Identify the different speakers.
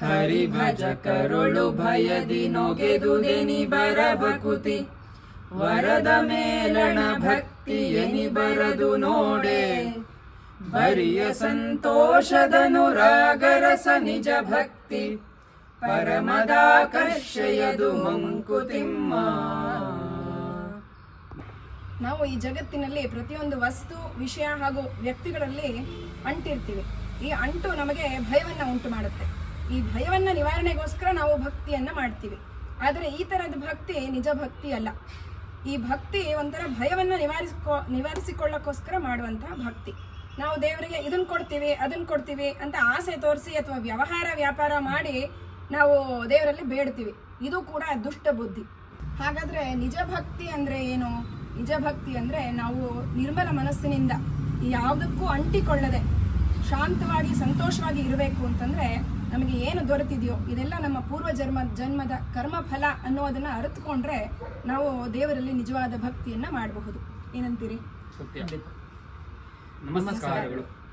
Speaker 1: ಹರಿ ಕರುಳು ಭಯದಿ ಬರ ಭಕುತಿ ವರದ ಮೇಲಣ ಭಕ್ತಿ ಎನಿ ಬರದು ನೋಡೆ. ಬರಿಯ ಸಂತೋಷದನುರಾಗರಸ ನಿಜ ಭಕ್ತಿ. ಪರಮದಾಕರ್ಷಯದು ಮಂಕುತಿಮ್ಮ.
Speaker 2: ನಾವು ಈ ಜಗತ್ತಿನಲ್ಲಿ ಪ್ರತಿಯೊಂದು ವಸ್ತು, ವಿಷಯ ಹಾಗೂ ವ್ಯಕ್ತಿಗಳಲ್ಲಿ ಅಂಟಿರ್ತೀವಿ. ಈ ಅಂಟು ನಮಗೆ ಭಯವನ್ನು ಉಂಟು ಮಾಡುತ್ತೆ ಈ ಭಯವನ್ನು ನಿವಾರಣೆಗೋಸ್ಕರ ನಾವು ಭಕ್ತಿಯನ್ನ ಮಾಡ್ತೀವಿ. ಆದರೆ ಈ ತರದ ಭಕ್ತಿ ನಿಜ ಭಕ್ತಿ ಅಲ್ಲ. ಈ ಭಕ್ತಿ ಒಂಥರ ಭಯವನ್ನು ನಿವಾರಿಸ್ಕೋ ನಿವಾರಿಸಿಕೊಳ್ಳೋಕ್ಕೋಸ್ಕರ ಮಾಡುವಂತಹ ಭಕ್ತಿ. ನಾವು ದೇವರಿಗೆ ಇದನ್ನ ಕೊಡ್ತೀವಿ ಅದನ್ನ ಕೊಡ್ತೀವಿ ಅಂತ ಆಸೆ ತೋರಿಸಿ ಅಥವಾ ವ್ಯವಹಾರ, ವ್ಯಾಪಾರ ಮಾಡಿ ನಾವು ದೇವರಲ್ಲಿ ಬೇಡ್ತೀವಿ. ಇದು ಕೂಡ ದುಷ್ಟ ಬುದ್ಧಿ. ಹಾಗಾದ್ರೆ ನಿಜ ಭಕ್ತಿ ಅಂದ್ರೆ ಏನು? ನಿಜ ಭಕ್ತಿ ಅಂದ್ರೆ ನಾವು ನಿರ್ಮಲ ಮನಸ್ಸಿನಿಂದ ಯಾವುದಕ್ಕೂ ಅಂಟಿಕೊಳ್ಳದೆ ಶಾಂತವಾಗಿ ಸಂತೋಷವಾಗಿ ಇರಬೇಕು ಅಂತಂದ್ರೆ ನಮಗೆ ಏನು ದೊರೆತಿದೆಯೋ ಇದೆಲ್ಲ ನಮ್ಮ ಪೂರ್ವ ಜನ್ಮ ಜನ್ಮದ ಕರ್ಮ ಫಲ ಅನ್ನೋದನ್ನ ಅರಿತುಕೊಂಡ್ರೆ ನಾವು ದೇವರಲ್ಲಿ ನಿಜವಾದ ಭಕ್ತಿಯನ್ನ ಮಾಡಬಹುದು. ಏನಂತೀರಿ?
Speaker 1: ನಮಸ್ಕಾರಗಳು.